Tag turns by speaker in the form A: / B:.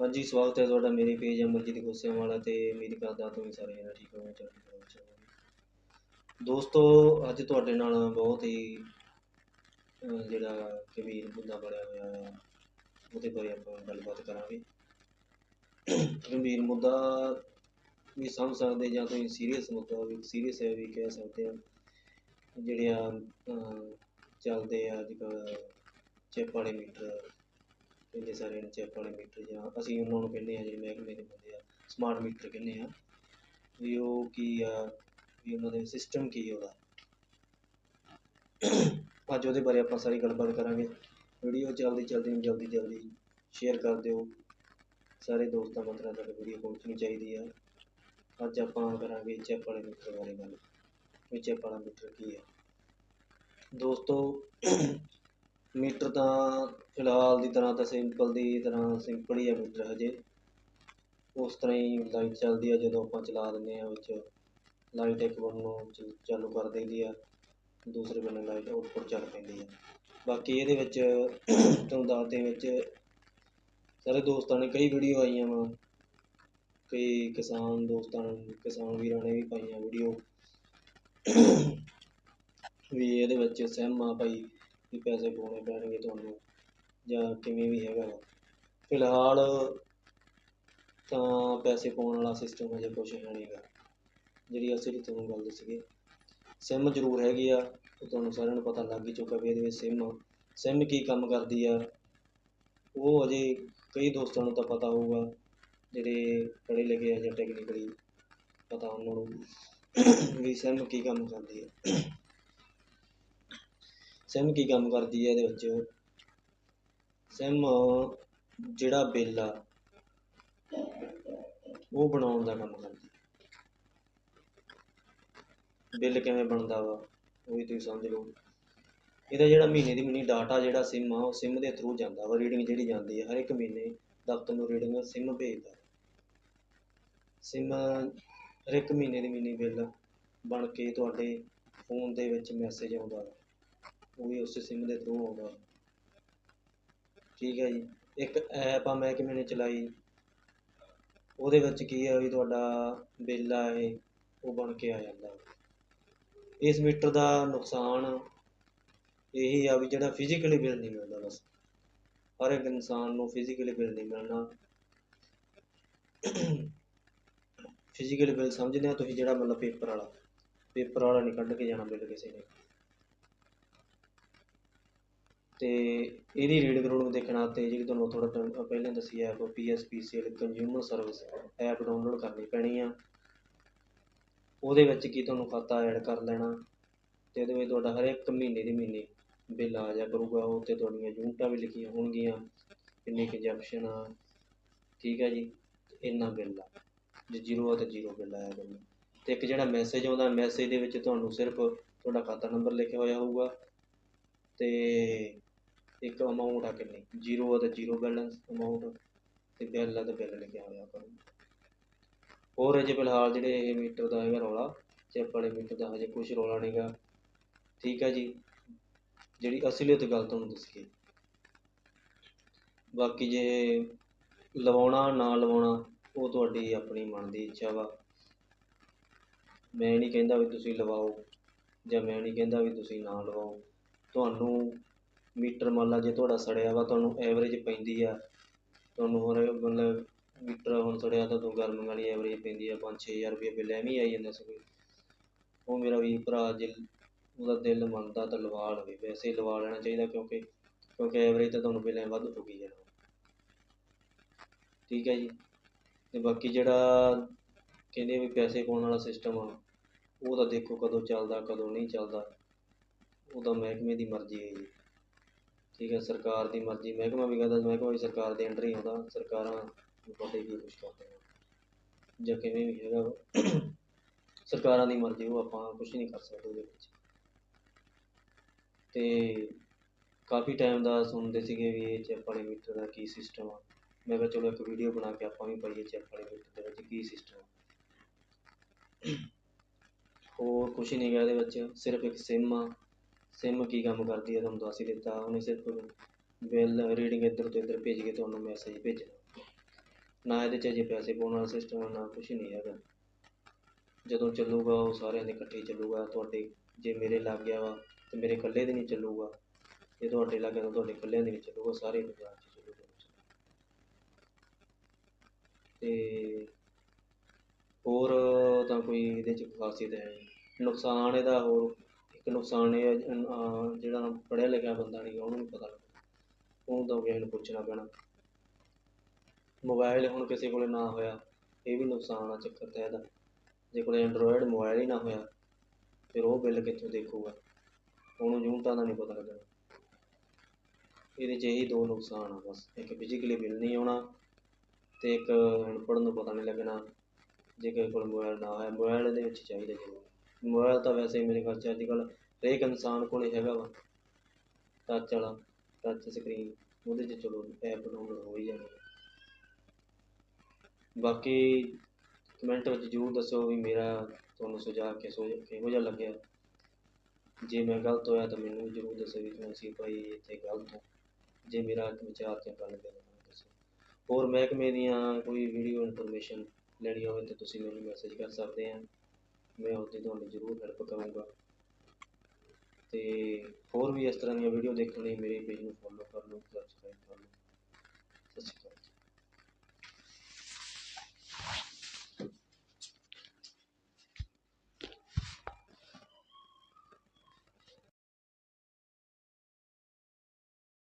A: ਹਾਂਜੀ, ਸਵਾਗਤ ਹੈ ਤੁਹਾਡਾ ਮੇਰੇ ਪੇਜ ਅਮਰਜੀਤ ਗੁੱਸੇ ਵਾਲਾ ਤੇ ਉਮੀਦ ਕਰਦਾ ਤੁਸੀਂ ਸਾਰੇ ਜਣੇ ਠੀਕ ਹੋਵੋਗੇ, ਚੜ੍ਹਦੀ ਕਲਾ ਵਿੱਚ ਹੋਵੋਗੇ। ਦੋਸਤੋ, ਅੱਜ ਤੁਹਾਡੇ ਨਾਲ ਬਹੁਤ ਹੀ ਜਿਹੜਾ ਗੰਭੀਰ ਮੁੱਦਾ ਬਣਿਆ ਹੋਇਆ ਹੈ, ਉਹਦੇ ਬਾਰੇ ਆਪਾਂ ਗੱਲਬਾਤ ਕਰਾਂਗੇ। ਗੰਭੀਰ ਮੁੱਦਾ ਵੀ ਸਮਝ ਸਕਦੇ ਜਾਂ ਤੁਸੀਂ ਸੀਰੀਅਸ ਮੁੱਦਾ ਵੀ ਸੀਰੀਅਸ ਹੈ ਵੀ ਕਹਿ ਸਕਦੇ ਆ। ਜਿਹੜੇ ਆ ਚੱਲਦੇ ਆ ਅੱਜ ਕੱਲ੍ਹ, ਚਿੱਪ ਵਾਲੇ ਮੀਟਰ ਇੰਨੇ ਸਾਰੇ ਨੇ ਚਿੱਪ ਵਾਲੇ ਮੀਟਰ ਜਾਂ ਅਸੀਂ ਉਹਨਾਂ ਨੂੰ ਕਹਿੰਦੇ ਆ ਜਿਹੜੇ ਮਹਿਕਮੇ ਦੇ ਬੰਦੇ ਆ ਸਮਾਰਟ ਮੀਟਰ ਕਹਿੰਦੇ ਆ ਵੀ ਉਹ ਕੀ ਆ, ਵੀ ਉਹਨਾਂ ਦੇ ਸਿਸਟਮ ਕੀ ਉਹਦਾ। ਅੱਜ ਉਹਦੇ ਬਾਰੇ ਆਪਾਂ ਸਾਰੀ ਗੱਲਬਾਤ ਕਰਾਂਗੇ। ਵੀਡੀਓ ਜਲਦੀ ਜਲਦੀ ਜਲਦੀ ਜਲਦੀ ਸ਼ੇਅਰ ਕਰ ਦਿਓ। ਸਾਰੇ ਦੋਸਤਾਂ ਮਿੱਤਰਾਂ ਤੱਕ ਵੀਡੀਓ ਪਹੁੰਚਣੀ ਚਾਹੀਦੀ ਆ। ਅੱਜ ਆਪਾਂ ਕਰਾਂਗੇ ਚੈਪ ਵਾਲੇ ਮੀਟਰ ਬਾਰੇ ਗੱਲ। ਵੀ ਚੈਪ ਵਾਲਾ ਮੀਟਰ ਕੀ ਹੈ ਦੋਸਤੋ ਮੀਟਰ ਤਾਂ ਫਿਲਹਾਲ ਦੀ ਤਰ੍ਹਾਂ ਤਾਂ ਸਿੰਪਲ ਦੀ ਤਰ੍ਹਾਂ ਸਿੰਪਲ ਹੀ ਹੈ ਮੀਟਰ ਹਜੇ। ਉਸ ਤਰ੍ਹਾਂ ਹੀ ਲਾਈਟ ਚੱਲਦੀ ਆ, ਜਦੋਂ ਆਪਾਂ ਚਲਾ ਦਿੰਦੇ ਹਾਂ ਵਿੱਚ। ਲਾਈਟ ਇੱਕ ਬੰਨੋਂ ਚ- ਚਾਲੂ ਕਰ ਦਈਦੀ ਆ, ਦੂਸਰੇ ਬੰਨੇ ਲਾਈਟ ਆਊਟਪੁੱਟ ਚੱਲ ਪੈਂਦੀ ਆ। ਬਾਕੀ ਇਹਦੇ ਵਿੱਚ ਤੁਹਾਨੂੰ ਦੱਸਦੇ ਵਿੱਚ ਸਾਰੇ ਦੋਸਤਾਂ ਨੇ ਕਈ ਵੀਡੀਓ ਆਈਆਂ ਵਾ। ਕਈ ਕਿਸਾਨ ਦੋਸਤਾਂ ਨੇ ਕਿਸਾਨ ਵੀਰਾਂ ਨੇ ਵੀ ਪਾਈਆਂ ਵੀਡੀਓ ਵੀ ਇਹਦੇ ਵਿੱਚ ਸਿਮ ਆ ਭਾਈ ਵੀ ਪੈਸੇ ਪਾਉਣੇ ਪੈਣਗੇ ਤੁਹਾਨੂੰ ਜਾਂ ਕਿਵੇਂ ਵੀ ਹੈਗਾ ਵਾ। ਫਿਲਹਾਲ ਤਾਂ ਪੈਸੇ ਪਾਉਣ ਵਾਲਾ ਸਿਸਟਮ ਅਜੇ ਕੁਛ ਹੈ ਨਹੀਂਗਾ ਜਿਹੜੀ ਅਸੀਂ ਤੁਹਾਨੂੰ ਗੱਲ ਦੱਸੀਏ ਸਿਮ ਜ਼ਰੂਰ ਹੈਗੀ ਆ, ਉਹ ਤੁਹਾਨੂੰ ਸਾਰਿਆਂ ਨੂੰ ਪਤਾ ਲੱਗ ਹੀ ਚੁੱਕਾ ਵੀ ਇਹਦੇ ਵਿੱਚ ਸਿਮ ਸਿਮ ਕੀ ਕੰਮ ਕਰਦੀ ਆ, ਉਹ ਅਜੇ ਕਈ ਦੋਸਤਾਂ ਨੂੰ ਤਾਂ ਪਤਾ ਹੋਊਗਾ, ਜਿਹੜੇ ਪੜ੍ਹੇ ਲਿਖੇ ਆ ਜਾਂ ਟੈਕਨੀਕਲੀ ਪਤਾ ਉਹਨਾਂ ਨੂੰ ਵੀ ਸਿਮ ਕੀ ਕੰਮ ਕਰਦੀ ਆ। ਸਿਮ ਕੀ ਕੰਮ ਕਰਦੀ ਹੈ ਇਹਦੇ ਵਿੱਚ? ਸਿਮ ਜਿਹੜਾ ਬਿੱਲ ਆ, ਉਹ ਬਣਾਉਣ ਦਾ ਕੰਮ ਕਰਦੀ ਬਿੱਲ ਕਿਵੇਂ ਬਣਦਾ ਵਾ, ਉਹ ਵੀ ਤੁਸੀਂ ਸਮਝ ਲਓ। ਇਹਦਾ ਜਿਹੜਾ ਮਹੀਨੇ ਦੀ ਮਹੀਨੇ ਡਾਟਾ ਜਿਹੜਾ ਸਿਮ ਆ, ਉਹ ਸਿਮ ਦੇ ਥਰੂ ਜਾਂਦਾ ਵਾ ਰੀਡਿੰਗ ਜਿਹੜੀ ਜਾਂਦੀ ਹੈ ਹਰ ਇੱਕ ਮਹੀਨੇ ਦਫ਼ਤਰ ਨੂੰ ਰੀਡਿੰਗ ਸਿਮ ਭੇਜਦਾ। ਸਿਮ ਹਰ ਇੱਕ ਮਹੀਨੇ ਦੀ ਮਹੀਨੇ ਬਿੱਲ ਬਣ ਕੇ ਤੁਹਾਡੇ ਫੋਨ ਦੇ ਵਿੱਚ ਮੈਸੇਜ ਆਉਂਦਾ ਵਾ। ਉਹ ਵੀ ਉਸੇ ਸਿਮ ਦੇ ਥਰੂ ਆਉਂਦਾ ਠੀਕ ਹੈ ਜੀ। ਇੱਕ ਐਪ ਆ ਮੈਂ ਕਿਵੇਂ ਨੇ ਚਲਾਈ? ਉਹਦੇ ਵਿੱਚ ਕੀ ਹੈ ਵੀ ਤੁਹਾਡਾ ਬਿੱਲ ਆ ਇਹ, ਉਹ ਬਣ ਕੇ ਆ ਜਾਂਦਾ। ਇਸ ਮੀਟਰ ਦਾ ਨੁਕਸਾਨ ਇਹੀ ਆ ਵੀ ਜਿਹੜਾ ਫਿਜ਼ੀਕਲੀ ਬਿੱਲ ਨਹੀਂ ਮਿਲਦਾ ਬਸ। ਹਰ ਇੱਕ ਇਨਸਾਨ ਨੂੰ ਫਿਜ਼ੀਕਲੀ ਬਿੱਲ ਨਹੀਂ ਮਿਲਣਾ। ਫਿਜ਼ੀਕਲੀ ਬਿੱਲ ਸਮਝਦੇ ਆ ਤੁਸੀਂ ਜਿਹੜਾ ਮਤਲਬ ਪੇਪਰ ਵਾਲਾ। ਪੇਪਰ ਵਾਲਾ ਨਹੀਂ ਕੱਢ ਕੇ ਜਾਣਾ ਬਿੱਲ ਕਿਸੇ ਨੇ। ਅਤੇ ਇਹਦੀ ਰੀਡ ਰੀਡਿੰਗ ਨੂੰ ਦੇਖਣਾ ਅਤੇ ਜਿਹੜੀ ਤੁਹਾਨੂੰ ਥੋੜ੍ਹਾ ਟਾਈਮ ਪਹਿਲਾਂ ਦੱਸੀ app P S P PSPCL consumer service app download ਕਰਨੀ ਪੈਣੀ ਆ। ਉਹਦੇ ਵਿੱਚ ਕੀ ਤੁਹਾਨੂੰ ਖਾਤਾ ਐਡ ਕਰ ਲੈਣਾ ਅਤੇ ਉਹਦੇ ਵਿੱਚ ਤੁਹਾਡਾ ਹਰ ਇੱਕ ਮਹੀਨੇ ਦੀ ਮਹੀਨੇ ਬਿੱਲ ਆ ਜਾ ਕਰੂਗਾ, ਉਹ ਤੇ ਤੁਹਾਡੀਆਂ ਯੂਨਿਟਾਂ ਵੀ ਲਿਖੀਆਂ ਹੋਣਗੀਆਂ, ਕਿੰਨੀ ਕੰਜਪਸ਼ਨ ਆ, ਠੀਕ ਹੈ ਜੀ, ਇੰਨਾ ਬਿੱਲ ਆ, ਜੇ ਜ਼ੀਰੋ ਆ ਤਾਂ ਜ਼ੀਰੋ ਬਿੱਲ ਆਇਆ ਕਰੂਗਾ। ਅਤੇ ਇੱਕ ਜਿਹੜਾ ਮੈਸੇਜ ਆਉਂਦਾ ਮੈਸੇਜ ਦੇ ਵਿੱਚ ਤੁਹਾਨੂੰ ਸਿਰਫ ਤੁਹਾਡਾ ਖਾਤਾ ਨੰਬਰ ਲਿਖਿਆ ਹੋਇਆ ਹੋਊਗਾ ਅਤੇ ਇੱਕ ਅਮਾਊਂਟ ਆ ਕਿੰਨੀ? ਜ਼ੀਰੋ ਆ ਤਾਂ ਜ਼ੀਰੋ ਬੈਲੈਂਸ ਅਮਾਊਂਟ ਤੇ ਬਿੱਲ ਆ ਤਾਂ ਬਿੱਲ ਲਿਖਿਆ ਹੋਇਆ ਕਰੂਗਾ ਹੋਰ ਅਜੇ ਫਿਲਹਾਲ ਜਿਹੜੇ ਇਹ ਮੀਟਰ ਦਾ ਹੈਗਾ ਰੌਲਾ ਚਿੱਪ ਵਾਲੇ ਮੀਟਰ ਦਾ ਹਜੇ ਕੁਛ ਰੌਲਾ ਨਹੀਂਗਾ ਠੀਕ ਹੈ ਜੀ। ਜਿਹੜੀ ਅਸਲੀਅਤ ਗੱਲ ਤੁਹਾਨੂੰ ਦੱਸੀਏ। ਬਾਕੀ ਜੇ ਲਵਾਉਣਾ, ਨਾ ਲਵਾਉਣਾ, ਉਹ ਤੁਹਾਡੀ ਆਪਣੀ ਮਨ ਦੀ ਇੱਛਾ ਵਾ। ਮੈਂ ਨਹੀਂ ਕਹਿੰਦਾ ਵੀ ਤੁਸੀਂ ਲਵਾਓ, ਜਾਂ ਮੈਂ ਨਹੀਂ ਕਹਿੰਦਾ ਵੀ ਤੁਸੀਂ ਨਾ ਲਵਾਓ। ਤੁਹਾਨੂੰ ਮੀਟਰ ਮੰਨ ਲਾ ਜੇ ਤੁਹਾਡਾ ਸੜਿਆ ਵਾ, ਤੁਹਾਨੂੰ ਐਵਰੇਜ ਪੈਂਦੀ ਆ। ਤੁਹਾਨੂੰ ਹੋਰ ਮਤਲਬ ਮੀਟਰ ਹੁਣ ਸੜਿਆ ਤਾਂ ਤੁਹਾਨੂੰ ਗਰਮ ਵਾਲੀ ਐਵਰੇਜ ਪੈਂਦੀ ਆ 5-6000 ਰੁਪਏ ਬਿੱਲ ਐਵੇਂ ਹੀ ਆਈ ਜਾਂਦਾ ਸਗੋਂ। ਉਹ ਮੇਰਾ ਵੀ ਭਰਾ ਜੇ ਉਹਦਾ ਦਿਲ ਮੰਨਦਾ ਤਾਂ ਲਵਾ ਲਵੇ। ਵੈਸੇ ਲਵਾ ਲੈਣਾ ਚਾਹੀਦਾ ਕਿਉਂਕਿ ਕਿਉਂਕਿ ਐਵਰੇਜ ਤਾਂ ਤੁਹਾਨੂੰ ਬਿੱਲਾਂ ਵੱਧ ਠੁਕੀ ਜਾਣਾ ਠੀਕ ਹੈ ਜੀ। ਤੇ ਬਾਕੀ ਜਿਹੜਾ ਕਹਿੰਦੇ ਵੀ ਪੈਸੇ ਪਾਉਣ ਵਾਲਾ ਸਿਸਟਮ ਆ, ਉਹ ਤਾਂ ਦੇਖੋ ਕਦੋਂ ਚੱਲਦਾ, ਕਦੋਂ ਨਹੀਂ ਚੱਲਦਾ। ਉਹ ਤਾਂ ਮਹਿਕਮੇ ਦੀ ਮਰਜ਼ੀ ਹੈ ਜੀ। ਠੀਕ ਹੈ, ਸਰਕਾਰ ਦੀ ਮਰਜ਼ੀ, ਮਹਿਕਮਾ ਵੀ ਕਹਿੰਦਾ ਮਹਿਕਮਾ ਵੀ ਸਰਕਾਰ ਦੇ ਅੰਡਰ ਹੀ ਆਉਂਦਾ, ਸਰਕਾਰਾਂ ਨੂੰ ਹੀ ਕੀ ਕੁਛ ਕਰਦੇ ਆ ਜਾਂ ਕਿਵੇਂ ਵੀ ਹੈਗਾ ਸਰਕਾਰਾਂ ਦੀ ਮਰਜ਼ੀ, ਉਹ ਆਪਾਂ ਕੁਛ ਨਹੀਂ ਕਰ ਸਕਦੇ ਉਹਦੇ ਵਿੱਚ। ਤੇ ਕਾਫੀ ਟਾਈਮ ਦਾ ਸੁਣਦੇ ਸੀਗੇ ਵੀ ਇਹ ਚੈਪ ਵਾਲੇ ਮੀਟਰ ਦਾ ਕੀ ਸਿਸਟਮ ਆ। ਮੈਂ ਕਿਹਾ ਚਲੋ ਇੱਕ ਵੀਡੀਓ ਬਣਾ ਕੇ ਆਪਾਂ ਵੀ ਪਾਈਏ ਚੈਪ ਵਾਲੇ ਮੀਟਰ ਦੇ ਵਿੱਚ ਕੀ ਸਿਸਟਮ ਹੋਰ ਕੁਛ ਨਹੀਂ ਗਾ ਇਹਦੇ ਵਿੱਚ, ਸਿਰਫ ਇੱਕ ਸਿਮ ਆ। ਸਿਮ ਕੀ ਕੰਮ ਕਰਦੀ ਹੈ? ਤੁਹਾਨੂੰ ਦੱਸ ਹੀ ਦਿੱਤਾ। ਉਹਨੇ ਸਿਰਫ ਬਿੱਲ ਰੀਡਿੰਗ ਇੱਧਰ ਤੋਂ ਇੱਧਰ ਭੇਜ ਕੇ ਤੁਹਾਨੂੰ ਮੈਸੇਜ ਭੇਜਣਾ ਨਾ ਇਹਦੇ 'ਚ ਅਜੇ ਪੈਸੇ ਪਾਉਣ ਵਾਲਾ ਸਿਸਟਮ ਨਾ ਕੁਛ ਨਹੀਂ ਹੈਗਾ। ਜਦੋਂ ਚੱਲੂਗਾ, ਉਹ ਸਾਰਿਆਂ ਦੇ ਇਕੱਠੇ ਚੱਲੂਗਾ। ਤੁਹਾਡੇ ਜੇ ਮੇਰੇ ਲੱਗ ਗਿਆ ਵਾ, ਤੇ ਮੇਰੇ ਇਕੱਲੇ ਦੇ ਨਹੀਂ ਚੱਲੂਗਾ। ਜੇ ਤੁਹਾਡੇ ਲੱਗ ਗਿਆ ਤਾਂ ਤੁਹਾਡੇ ਇਕੱਲਿਆਂ ਦੇ ਨਹੀਂ ਚੱਲੂਗਾ, ਸਾਰੇ ਪੰਜਾਬ 'ਚ ਚੱਲੂਗਾ। ਤੇ ਹੋਰ ਤਾਂ ਕੋਈ ਇਹਦੇ 'ਚ ਖਾਸੀਅਤ ਹੈ ਨੁਕਸਾਨ ਇਹਦਾ ਹੋਰ ਇੱਕ ਨੁਕਸਾਨ ਇਹ ਹੈ ਅਹ, ਜਿਹੜਾ ਪੜ੍ਹਿਆ ਲਿਖਿਆ ਬੰਦਾ ਨਹੀਂ, ਉਹਨੂੰ ਨਹੀਂ ਪਤਾ ਲੱਗਦਾ। ਉਹਨੂੰ ਤਾਂ ਕਿਸੇ ਨੂੰ ਪੁੱਛਣਾ ਪੈਣਾ। ਮੋਬਾਈਲ ਹੁਣ ਕਿਸੇ ਕੋਲੇ ਨਾ ਹੋਇਆ, ਇਹ ਵੀ ਨੁਕਸਾਨ ਆ ਚੱਕਰ ਤਾਂ ਇਹਦਾ। ਜੇ ਕੋਲੇ ਐਂਡਰੋਇਡ ਮੋਬਾਈਲ ਹੀ ਨਾ ਹੋਇਆ, ਫਿਰ ਉਹ ਬਿੱਲ ਕਿੱਥੋਂ ਦੇਖੂਗਾ? ਉਹਨੂੰ ਯੂਨਿਟਾਂ ਦਾ ਨਹੀਂ ਪਤਾ ਲੱਗਣਾ। ਇਹਦੇ 'ਚ ਇਹੀ ਦੋ ਨੁਕਸਾਨ ਆ ਬਸ। ਇੱਕ ਫਿਜ਼ੀਕਲੀ ਬਿੱਲ ਨਹੀਂ ਆਉਣਾ ਅਤੇ ਇੱਕ ਅਨਪੜ੍ਹ ਨੂੰ ਪਤਾ ਨਹੀਂ ਲੱਗਣਾ। ਜੇ ਕਿਸੇ ਕੋਲ ਮੋਬਾਈਲ ਨਾ ਹੋਇਆ ਮੋਬਾਈਲ ਇਹਦੇ ਵਿੱਚ ਚਾਹੀਦਾ ਜ਼ਰੂਰ। ਮੋਬਾਈਲ ਤਾਂ ਵੈਸੇ ਹੀ ਮੇਰੇ ਖਿਆਲ 'ਚ ਅੱਜ ਕੱਲ੍ਹ ਹਰੇਕ ਇਨਸਾਨ ਕੋਲ ਹੈਗਾ ਵਾ। ਟੱਚ ਵਾਲਾ ਟੱਚ ਸਕਰੀਨ ਉਹਦੇ 'ਚ ਚਲੋ ਐਪ ਡਾਊਨਲੋਡ ਹੋ ਹੀ ਜਾਣੀ। ਬਾਕੀ ਕਮੈਂਟ ਵਿੱਚ ਜ਼ਰੂਰ ਦੱਸੋ ਵੀ ਮੇਰਾ ਤੁਹਾਨੂੰ ਸੁਝਾਅ ਕਿਸੋ ਕਿਹੋ ਜਿਹਾ ਲੱਗਿਆ। ਜੇ ਮੈਂ ਗਲਤ ਹੋਇਆ ਤਾਂ ਮੈਨੂੰ ਵੀ ਜ਼ਰੂਰ ਦੱਸੋ ਵੀ ਤੁਸੀਂ ਭਾਈ ਇੱਥੇ ਗਲਤ ਹੋ। ਜੇ ਮੇਰਾ ਵਿਚਾਰ ਚੰਗਾ ਲੱਗਿਆ ਤਾਂ ਮੈਨੂੰ ਦੱਸੋ। ਹੋਰ ਮਹਿਕਮੇ ਦੀਆਂ ਕੋਈ ਵੀਡੀਓ ਇਨਫੋਰਮੇਸ਼ਨ ਲੈਣੀ ਹੋਵੇ ਤਾਂ ਤੁਸੀਂ ਮੈਨੂੰ ਮੈਸੇਜ ਕਰ ਸਕਦੇ ਆ। ਮੈਂ ਉਹਦੀ ਤੁਹਾਨੂੰ ਜ਼ਰੂਰ ਹੈਲਪ ਕਰੂੰਗਾ। ਅਤੇ ਹੋਰ ਵੀ ਇਸ ਤਰ੍ਹਾਂ ਦੀਆਂ ਵੀਡੀਓ ਦੇਖਣ ਲਈ ਮੇਰੇ ਪੇਜ ਨੂੰ ਫੋਲੋ ਕਰ ਲਓ ਸਬਸਕ੍ਰਾਈਬ ਕਰ ਲਓ। ਸਤਿ ਸ਼੍ਰੀ ਅਕਾਲ।